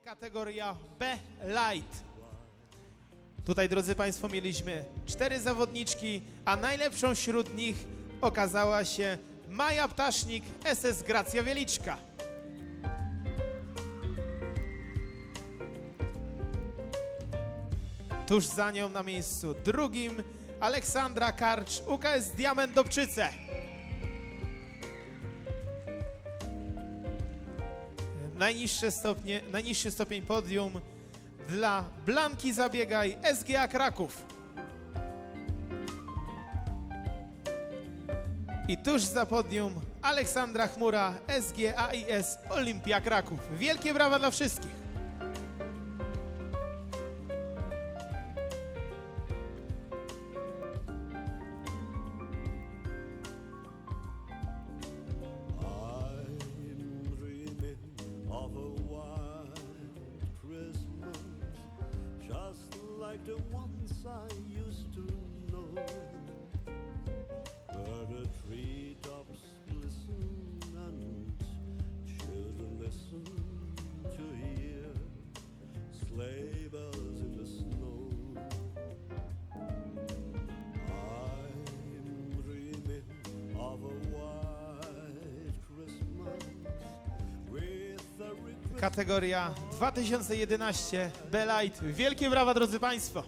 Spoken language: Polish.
Kategoria B Light. Tutaj, drodzy Państwo, mieliśmy cztery zawodniczki, a najlepszą wśród nich okazała się Maja Ptasznik, SS Gracja Wieliczka. Tuż za nią na miejscu drugim Aleksandra Karcz, UKS Diament Dobczyce. Najniższe stopnie, najniższy stopień podium dla Blanki Zabiegaj, SGA Kraków. I tuż za podium Aleksandra Chmura, SGAIS Olimpia Kraków. Wielkie brawa dla wszystkich. Like the ones I used to know. Where the treetops glisten and children listen to hear sleigh bells Kategoria 2011 B-Light. Wielkie brawa, drodzy Państwo.